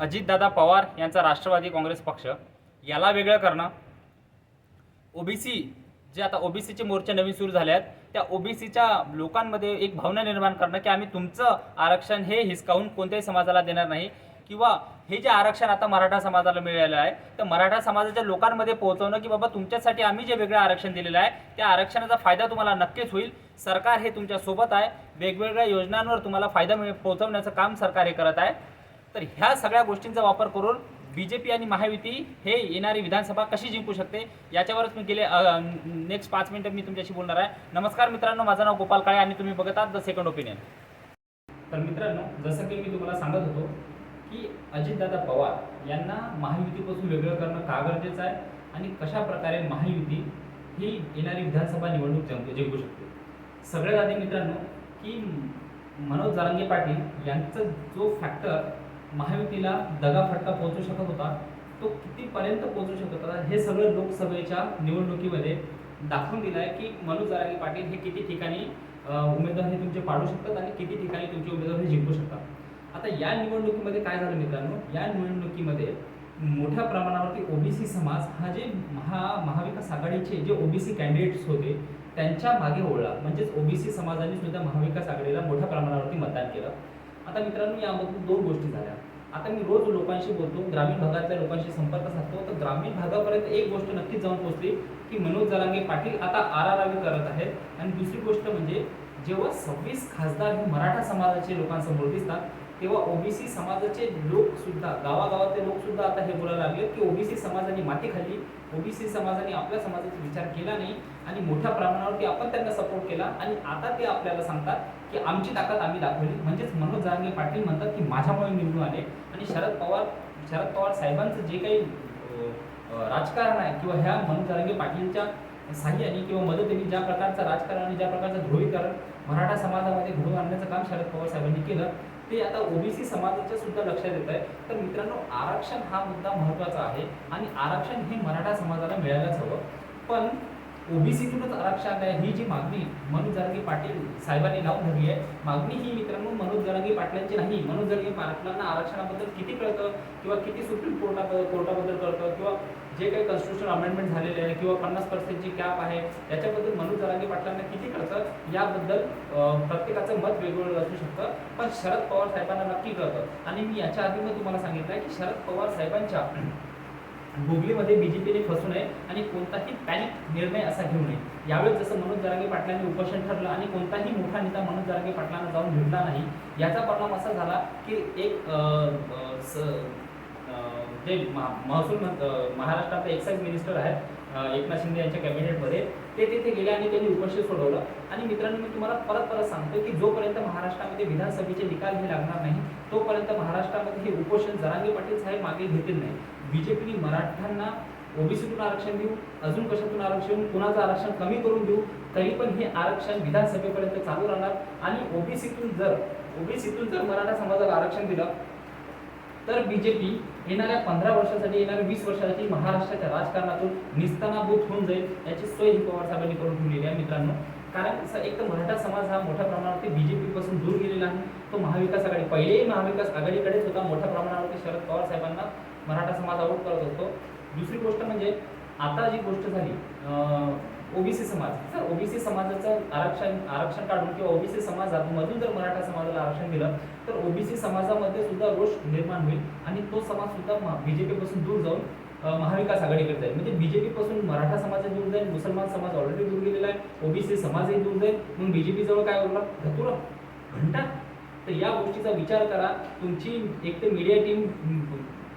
अजितदादा पवार यांचा राष्ट्रवादी काँग्रेस पक्ष याला वेगळं करणं. ओबीसी जे आता ओबीसीचे मोर्चे नवीन सुरू झाले आहेत त्या ओबीसीच्या लोकांमध्ये एक भावना निर्माण करणं की आम्ही तुमचं आरक्षण हे हिसकावून कोणत्याही समाजाला देणार नाही. किंवा हे जे आरक्षण आता मराठा समाजाला मिळालेलं आहे तर मराठा समाजाच्या लोकांमध्ये पोहोचवणं की बाबा तुमच्यासाठी आम्ही जे वेगळं आरक्षण दिलेलं आहे त्या आरक्षणाचा फायदा तुम्हाला नक्कीच होईल. सरकार हे तुमच्यासोबत आहे. वेगवेगळ्या योजनांवर तुम्हाला फायदा मिळ पोहोचवण्याचं काम सरकार हे करत आहे. तर ह्या सगळ्या गोष्टींचा वापर करून बी जे पी आणि महायुती हे येणारी विधानसभा कशी जिंकू शकते याच्यावरच मी गेले नेक्स्ट पाच मिनिटं मी तुमच्याशी बोलणार आहे. नमस्कार मित्रांनो माझं नाव गोपाल काळे आणि तुम्ही बघत आहात द सेकंड ओपिनियन तर मित्रांनो जसं की मी तुम्हाला सांगत होतो की अजितदादा पवार यांना महायुतीपासून वेगळं करणं का गरजेचं आहे आणि कशा प्रकारे महायुती ही येणारी विधानसभा निवडणूक जिंकू जिंकू शकते. सगळ्यात आधी मित्रांनो की मनोज जारंगे पाटील यांचा जो फॅक्ट व्यक्तीला दगाफटका पोहोचू शकत होता तो कितीपर्यंत पोहोचू शकत होता हे सगळं लोकसभेच्या निवडणुकीमध्ये दाखवून दिलं आहे की मनोज जारंगे पाटील हे किती ठिकाणी उमेदवार हे तुमचे पाडू शकतात आणि किती ठिकाणी तुमचे उमेदवार हे जिंकू शकतात. आता या निवडणुकीमध्ये काय झालं मित्रांनो? या निवडणुकीमध्ये मोठ्या प्रमाणावरती ओबीसी समाज हा जे महा महाविकास आघाडीचे जे ओबीसी कॅन्डिडेट्स होते त्यांच्या मागे ओढला म्हणजेच ओबीसी समाजाने सुद्धा महाविकास आघाडीला मोठ्या प्रमाणावरती मतदान केलं. आता मित्रांनो यामधून दोन गोष्टी झाल्या. आता मी रोज लोकांशी बोलतो ग्रामीण भागातल्या लोकांशी संपर्क साधतो तर ग्रामीण भागापर्यंत एक गोष्ट नक्कीच जाऊन पोहोचली की मनोज जरांगे पाटील आता आरारावी करत आहेत. आणि दुसरी गोष्ट म्हणजे जेव्हा सव्वीस खासदार हे मराठा समाजाचे लोकांसमोर दिसतात तेव्हा ओबीसी समाजाचे लोक सुद्धा गावागावातले लोक सुद्धा आता हे बोलायला लागले की ओबीसी समाजाने माती खाल्ली ओबीसी समाजाने आपल्या समाजाचा विचार केला नाही. आणि मोठ्या प्रमाणावरती आपण त्यांना सपोर्ट केला. आणि आता ते आपल्याला सांगतात की आमची ताकद आम्ही दाखवली. म्हणजेच मनोज जारांगे पाटील म्हणतात की माझ्यामुळे निवडून आले. आणि शरद पवार शरद पवार साहेबांचं जे काही राजकारण आहे किंवा ह्या मनोज जारांगे पाटीलच्या साह्याने किंवा मदतीने ज्या प्रकारचं राजकारण आणि ज्या प्रकारचं ध्रुवीकरण मराठा समाजामध्ये घडवून आणण्याचं काम शरद पवार साहेबांनी केलं ते आता ओबीसी समाजाच्या सुद्धा लक्षात येत आहे तर मित्रांनो आरक्षण हा मुद्दा महत्त्वाचा आहे. आणि आरक्षण हे मराठा समाजाला मिळायलाच हवं. पण ओबीसीतूनच आरक्षण आहे ही जी मागणी मनोज जरांगे पाटील साहेबांनी लावून धरली आहे मागणी ही मित्रांनो मनोज जरांगे पाटलांची नाही. मनोज जरांगे पाटलांना आरक्षणाबद्दल किती कळतं किंवा किती सुप्रीम कोर्टा कोर्टाबद्दल कळतं किंवा जे काही कॉन्स्टिट्युशन अमेंडमेंट झालेले आहे किंवा पन्नास पर्सेंटची कॅप आहे याच्याबद्दल मनोज जरांगे पाटलांना किती कळतं? याबद्दल प्रत्येकाचं मत वेगवेगळं असू शकतं पण शरद पवार साहेबांना नक्की कळतं. आणि मी याच्या आधी मग तुम्हाला सांगितलं आहे की शरद पवार साहेबांच्या गुगलीमध्ये बीजेपीने फसू नये आणि कोणताही पॅनिक निर्णय असा घेऊ नये. यावेळेस जसं मनोज जरांगे पाटलांनी उपोषण ठरलं आणि कोणताही मोठा नेता मनोज जरांगे पाटलांना जाऊन भेटला नाही याचा परिणाम असा झाला की एक स- जे महसूल महाराष्ट्राचे एक्साईज मिनिस्टर आहेत एकनाथ शिंदे यांच्या कॅबिनेटमध्ये ते तिथे गेले आणि त्यांनी उपोषण सोडवलं. आणि मित्रांनो मी तुम्हाला परत परत सांगतो की जोपर्यंत महाराष्ट्रामध्ये विधानसभेचे निकाल हे लागणार नाही तोपर्यंत महाराष्ट्रामध्ये हे उपोषण जरांगे पाटील साहेब मागे घेतील नाही. बीजेपीने मराठ्यांना ओबीसीतून आरक्षण देऊ अजून कशातून आरक्षण कुणाचं आरक्षण कमी करून देऊ तरी पण हे आरक्षण विधानसभेपर्यंत चालू राहणार. आणि ओबीसीतून जर ओबीसीतून जर मराठा समाजाला आरक्षण दिलं तर बीजेपी येणाऱ्या पंधरा वर्षासाठी येणाऱ्या वीस वर्षासाठी महाराष्ट्राच्या राजकारणातून निस्तानाभूत होऊन जाईल याची सोय ही पवार साहेबांनी करून ठेवलेली आहे मित्रांनो. कारण एक तर मराठा समाज हा मोठ्या प्रमाणावरती बीजेपीपासून दूर गेलेला आहे. तो महाविकास आघाडी पहिलेही महाविकास आघाडीकडेच होता मोठ्या प्रमाणावरती शरद पवार साहेबांना. मराठा समाज आऊट करत होतो. दुसरी गोष्ट म्हणजे आता जी गोष्ट झाली ओबीसी समाज सर ओबीसी समाजाचं आरक्षण आरक्षण काढून किंवा ओबीसी समाजामधून जर मराठा समाजाला आरक्षण दिलं तर ओबीसी समाजामध्ये सुद्धा रोष निर्माण होईल आणि तो समाज सुद्धा बीजेपीपासून दूर जाऊन महाविकास आघाडीकडे जाईल. म्हणजे बीजेपी पासून मराठा समाज दूर जाईल मुसलमान समाज ऑलरेडी दूर गेलेला आहे ओबीसी समाजही दूर जाईल मग बीजेपी जवळ काय उरला धतुरा. घंटा. तर या गोष्टीचा विचार करा. तुमची एक तर मीडिया टीम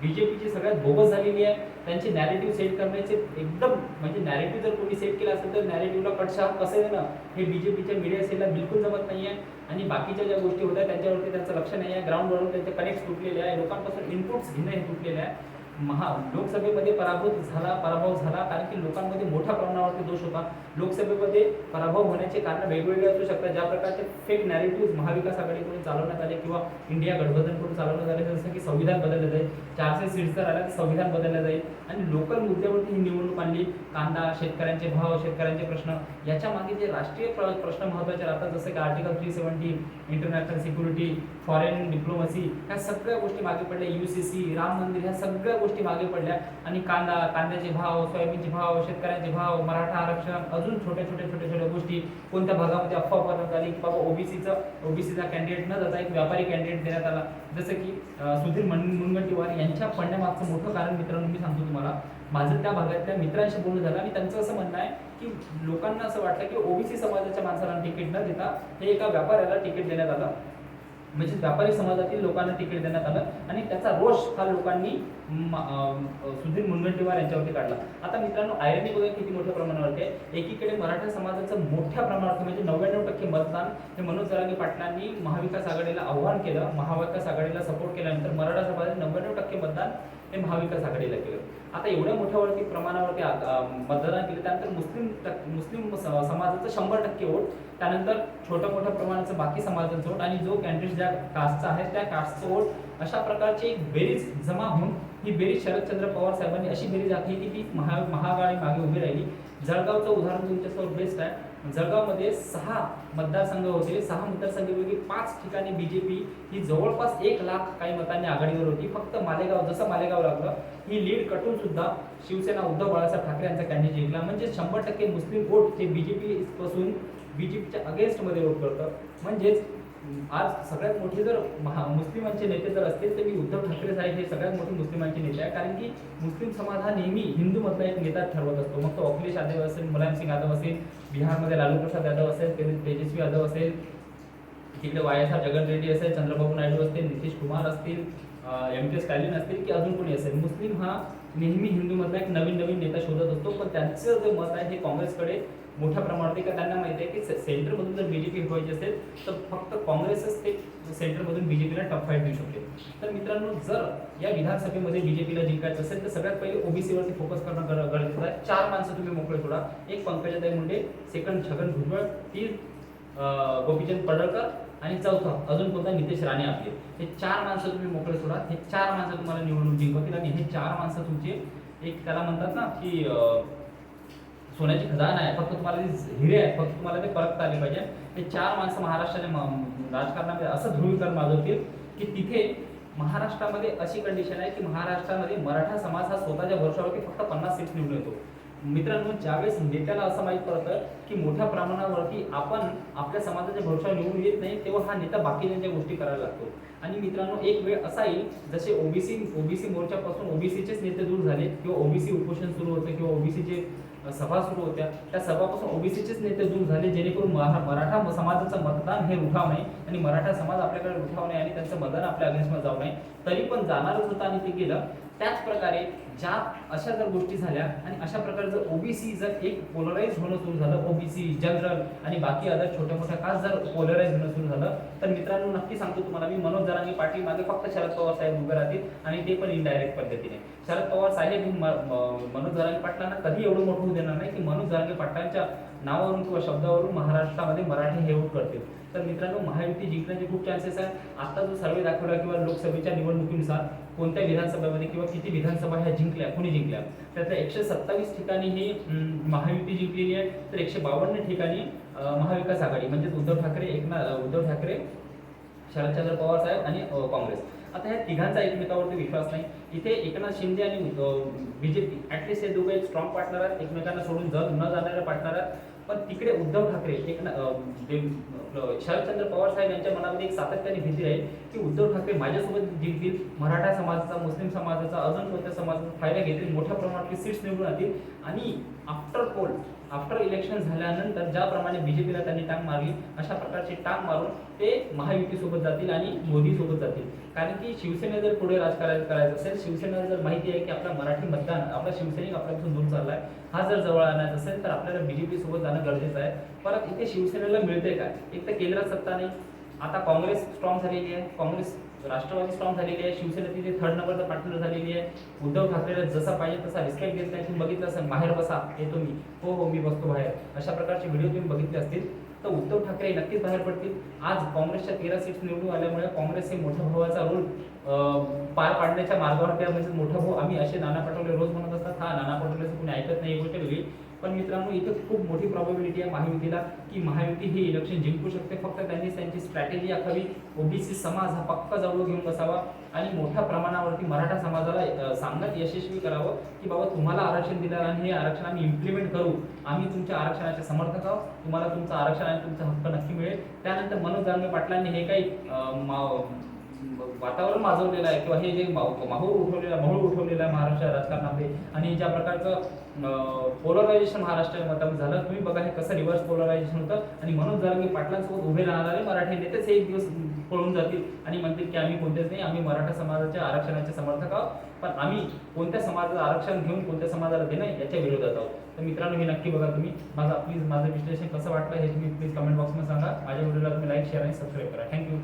बीजेपीची सगळ्यात बोगस झालेली आहे. त्यांचे नॅरेटिव्ह सेट करण्याचे एकदम म्हणजे नॅरेटिव्ह जर कोणी सेट केला असेल तर नॅरेटिव्हला कटशा कसं आहे ना हे बीजेपीच्या मीडिया सेलला बिलकुल जमत नाही आहे आणि बाकीच्या ज्या गोष्टी होत्या त्यांच्यावरती त्यांचं लक्ष नाही आहे ग्राउंडवरून त्यांचे कनेक्ट तुटलेले आहे. लोकांपासून इनपुट्स घेणं हे तुटलेलं आहे. महा लोकसभेमध्ये पराभूत झाला पराभव झाला कारण की लोकांमध्ये मोठ्या प्रमाणावरती दोष होता. लोकसभेमध्ये पराभव होण्याचे कारण वेगवेगळे असू शकतात. ज्या प्रकारचे फेक नॅरेटिव्ह महाविकास आघाडीकडून चालवण्यात आले किंवा इंडिया गठबंधनकडून चालवण्यात आले जसं की संविधान बदललं जाईल चारशे सीट्स जर आल्या तर संविधान बदललं जाईल. आणि लोकल मुद्द्यावरती ही निवडणूक आणली कांदा शेतकऱ्यांचे भाव शेतकऱ्यांचे प्रश्न. याच्या मागे जे राष्ट्रीय प्र- प्रश्न महत्त्वाचे राहतात जसं की article three seventy international security foreign diplomacy ह्या सगळ्या गोष्टी मागे पडल्या. यू सी सी राम मंदिर ह्या सगळ्या गोष्टी मागे पडल्या. आणि कांदा कांद्याचे भाव सोयाबीनचे भाव शेतकऱ्यांचे भाव मराठा आरक्षण अजून छोट्या छोट्या छोट्या छोट्या गोष्टी कोणत्या भागामध्ये अफवा पडण्यात आली? की बाबा ओबीसीचं ओबीसीचा कॅन्डिडेट न जाता एक व्यापारी कॅन्डिडेट देण्यात आला. जसं की सुधीर मुन- मुनगंटीवार यांच्या पडण्यामागचं मोठं कारण मित्रांनो मी सांगतो तुम्हाला. माझं त्या भागातल्या मित्रांशी बोलणं झालं आणि त्यांचं असं म्हणणं आहे की लोकांना असं वाटलं की ओबीसी समाजाच्या माणसाला तिकीट न देता हे एका व्यापाऱ्याला तिकीट देण्यात आलं. म्हणजे व्यापारी समाजातील लोकांना तिकीट देण्यात आलं आणि त्याचा रोष हा लोकांनी सुधीर मुनगंटीवार यांच्यावरती काढला. आता मित्रांनो आयरनी बघा किती मोठ्या प्रमाणावरती आहे. एकीकडे मराठा समाजाचं मोठ्या प्रमाणात म्हणजे नव्याण्णव टक्के मतदान हे मनोज जरांगे पाटलांनी महाविकास आघाडीला आव्हान केलं महाविकास आघाडीला सपोर्ट केल्यानंतर मराठा समाजात नव्याण्णव टक्के मतदान हे महाविकास आघाडीला केलं. आता एवढ्या मोठ्यावरती प्रमाणावरती मतदान केलं त्यानंतर मुस्लिम टक- मुस्लिम स- समाजाचं शंभर टक्के वोट त्यानंतर छोट्या मोठ्या प्रमाणाचं बाकी समाजाचं वोट आणि जो कॅन्डिडेट ज्या कास्टचा आहे त्या कास्टचं वोट अशा प्रकारची एक बेरीज जमा होऊन ही बेरीज शरदचंद्र पवार साहेबांनी अशी बेरीज आखली की ती महा महागाडी मागे उभी राहिली. जळगावचं उदाहरण तुमच्यासमोर बेस्ट आहे. जळगावमध्ये सहा मतदारसंघ होते. सहा मतदारसंघापैकी पाच ठिकाणी बी जे पी ही जवळपास एक लाख काही मतांनी आघाडीवर होती. फक्त मालेगाव जसं मालेगाव लागलं ही लीड कटून सुद्धा शिवसेना उद्धव बाळासाहेब ठाकरे यांचा कॅन्डिडेट जिंकला. म्हणजे शंभर टक्के मुस्लिम वोट पीपासून बी पासून पीच्या अगेन्स्टमध्ये वोट करतं. म्हणजेच आज सगळ्यात मोठे जर महा मुस्लिमांचे नेते जर असतील तर मी उद्धव ठाकरे साहेब हे सगळ्यात मोठे मुस्लिमांचे नेते आहे कारण की मुस्लिम समाज हा नेहमी हिंदू मधला एक नेता ठरवत असतो. मग तो अखिलेश यादव असेल मुलायम सिंग यादव असेल बिहारमध्ये लालू प्रसाद यादव असेल तेजस्वी यादव असेल तिकडे Y S R Jagan Reddy असेल चंद्रबाबू नायडू असतील नितीश कुमार असतील एम के स्टॅलिन असतील की अजून कोणी असेल. मुस्लिम हा नेहमी हिंदूमधला एक नवीन नवीन नेता शोधत असतो. पण त्यांचं जे मत आहे हे काँग्रेसकडे मोठ्या प्रमाणात का त्यांना माहिती आहे की सेंटरमधून जर बीजेपी व्हायची असेल तर फक्त काँग्रेसच ते सेंटरमधून बी जे टफ फाईट देऊ शकते. तर मित्रांनो जर या विधानसभेमध्ये बी जे पीला जिंकायचं असेल तर सगळ्यात पहिले ओबीसीवरती फोकस करणं गरजेचं आहे. चार माणसं तुम्ही मोकळे सोडा. एक पंकजाताई मुंडे सेकंड छगन भुजबळ तीन गोपीचंद पडळकर आणि चौथं अजून कोणता नितेश राणे आपले. हे चार माणसं तुम्ही मोकळे सोडा. हे चार माणसं तुम्हाला निवडून जिंकवतील आणि हे चार माणसं तुमचे एक त्याला म्हणतात ना की सोन्याची खजाना आहे फक्त तुम्हाला जे हिरे आहेत फक्त तुम्हाला ते परत आले पाहिजे. हे चार माणसं महाराष्ट्राने राजकारणामध्ये असं ध्रुवीकरण माजवतील की तिथे महाराष्ट्रामध्ये अशी कंडिशन आहे की महाराष्ट्रामध्ये मराठा समाज हा स्वतःच्या वर्षावरती फक्त पन्नास सीट निवडून येतो. मित्रांनो ज्यावेळेस नेत्याला असं माहीत पडतं की मोठ्या प्रमाणावरती आपण आपल्या समाजाच्या भरोशावर निवडून येत नाही तेव्हा हा नेता बाकीच्या गोष्टी करायला लागतो. आणि मित्रांनो एक वेळ असा येईल जसे ओबीसी ओबीसी मोर्चापासून ओबीसीचेच नेते दूर झाले किंवा ओबीसी उपोषण सुरू होतं किंवा ओबीसीचे सभा सुरू होत्या. त्या सभापासून ओबीसीचेच नेते दूर झाले जेणेकरून मराठा समाजाचं मतदान हे उठाव नाही आणि मराठा समाज आपल्याकडे उठाव नाही आणि त्यांचं मतदान आपल्या अगेन्स्टमध्ये जाऊ नये. तरी पण जाणारच होतं आणि ते गेलं. त्याच प्रकारे ज्या अशा जर गोष्टी झाल्या आणि अशा प्रकारे जर ओबीसी जर एक पोलराईज होणं सुरू झालं ओबीसी जनरल आणि बाकी अदर छोट्या मोठ्या खास जर पोलराईज होणं सुरू झालं तर मित्रांनो नक्की सांगतो तुम्हाला मी मनोज जरांगे पाटील मागे फक्त शरद पवार साहेब उभे राहतील आणि ते पण इनडायरेक्ट पद्धतीने. शरद पवार साहेब म- मनोज जरांगे पाटलांना कधी एवढं मोठं होऊ देणार नाही की मनोज जरांगे पाटलांच्या नावावरून किंवा शब्दावरून महाराष्ट्रामध्ये मराठी हे वोट करतील. तर मित्रांनो महायुती जिंकण्याचे खूप चान्सेस आहेत. आता जो सर्वे दाखवला किंवा लोकसभेच्या निवडणुकीनुसार कोणत्या विधानसभेमध्ये किंवा किती विधानसभा ह्या जिंकल्या कोणी जिंकल्या? त्यातल्या एकशे सत्तावीस ठिकाणी ही महायुती जिंकलेली आहे. तर एकशे बावन्न ठिकाणी महाविकास आघाडी म्हणजेच उद्धव ठाकरे एकनाथ उद्धव ठाकरे शरदचंद्र पवार साहेब आणि काँग्रेस. आता ह्या तिघांचा एकमेकावरती विश्वास नाही. इथे एकनाथ शिंदे आणि बीजेपी ऍटलिस्ट हे दोघे एक स्ट्रॉंग पार्टनर आहेत. एकमेकांना सोडून जग न जाणारे पार्टनर आहेत. पण तिकडे उद्धव ठाकरे एकनाथ शरदचंद्र पवार साहेब यांच्या मनामध्ये एक सातत्याने भीती आहे की उद्धव ठाकरे माझ्यासोबत जिंकतील. मराठा समाजाचा मुस्लिम समाजाचा अजून कोणत्या समाजाचा फायदा घेतील? मोठ्या प्रमाणात सीट्स निवडून येतील आणि आफ्टर पोल आफ्टर इलेक्शन झाल्यानंतर ज्याप्रमाणे बीजेपीला त्यांनी टांग मारली अशा प्रकारची टांग मारून ते महायुतीसोबत जातील आणि मोदीसोबत जातील. कारण की शिवसेने जर पुढे राजकारण करायचं असेल शिवसेनेला जर माहिती आहे की आपला मराठी मतदान आपला शिवसैनिक आपल्यापासून दूर चाललाय हा जर जवळ आणायचा असेल तर आपल्याला बीजेपी सोबत जाणं गरजेचं आहे. परत इथे शिवसेनेला मिळते काय? एक तर केंद्रात सत्ता नाही. आता काँग्रेस स्ट्रॉंग झालेली आहे. काँग्रेस राष्ट्रवादी स्ट्रॉंग झालेली आहे शिवसेना तिथे थर्ड नंबरचा पार्टनर झालेली आहे. उद्धव ठाकरेला जसा पाहिजे तसा रिस्पेक्ट देत नाही तुम्ही बघितलं असेल बाहेर बसा येतो मी हो हो मी बसतो बाहेर. अशा प्रकारचे व्हिडिओ तुम्ही बघितले असतील. तर उद्धव ठाकरे नक्कीच बाहेर पडतील. आज काँग्रेसच्या तेरा सीट्स निवडून आल्यामुळे काँग्रेस हे मोठ्या भावाचा रोल पार पाडण्याच्या मार्गावर त्या म्हणजे मोठा भाऊ आम्ही असे नाना पटोले रोज म्हणत असतात. हा नाना पटोलेचं कोणी ऐकत नाही ही गोष्ट वेगळी. पण मित्रांनो इथं खूप मोठी प्रॉबिलिटी आहे महायुतीला की महायुती हे इलेक्शन जिंकू शकते. फक्त त्यांनी त्यांची स्ट्रॅटेजी आखावी. ओबीसी समाज हा पक्का जवळ घेऊन बसावा आणि मोठ्या प्रमाणावरती मराठा समाजाला अ, सांगत यशस्वी करावं की बाबा तुम्हाला आरक्षण दिलं आणि हे आरक्षण आम्ही इम्प्लिमेंट करू. आम्ही तुमच्या आरक्षणाचे समर्थक आहोत. तुम्हाला तुमचं आरक्षण आणि तुमचा हक्क नक्की मिळेल. त्यानंतर मनोज दानवे पाटलांनी हे काही मा- वातावरण माजवलेलं आहे किंवा हे जे माहूर उठवलेलं माहूर उठवलेलं आहे महाराष्ट्र राजकारणामध्ये आणि ज्या प्रकारचं पोलरायझेशन महाराष्ट्रामध्ये झालं तुम्ही बघा हे कसं रिव्हर्स पोलरायझेशन होतं. आणि म्हणून झालं की पाटलांसोबत उभे राहणारे मराठी नेतेच एक दिवस पळून जातील आणि म्हणतील की आम्ही कोणतेच नाही आम्ही मराठा समाजाच्या आरक्षणाचे समर्थक आहोत. पण आम्ही कोणत्या समाजाचं आरक्षण घेऊन कोणत्या समाजाला देणं याच्या विरोधात आहोत. तर मित्रांनो हे नक्की बघा तुम्ही. माझा प्लीज माझं विश्लेषण कसं वाटलं हे तुम्ही प्लीज कमेंट बॉक्समध्ये सांगा. माझ्या व्हिडिओला तुम्ही लाईक शेअर आणि सबस्क्राईब करा. Thank you